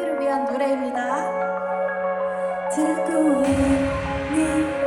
언니를 위한 노래입니다. 듣고 있니?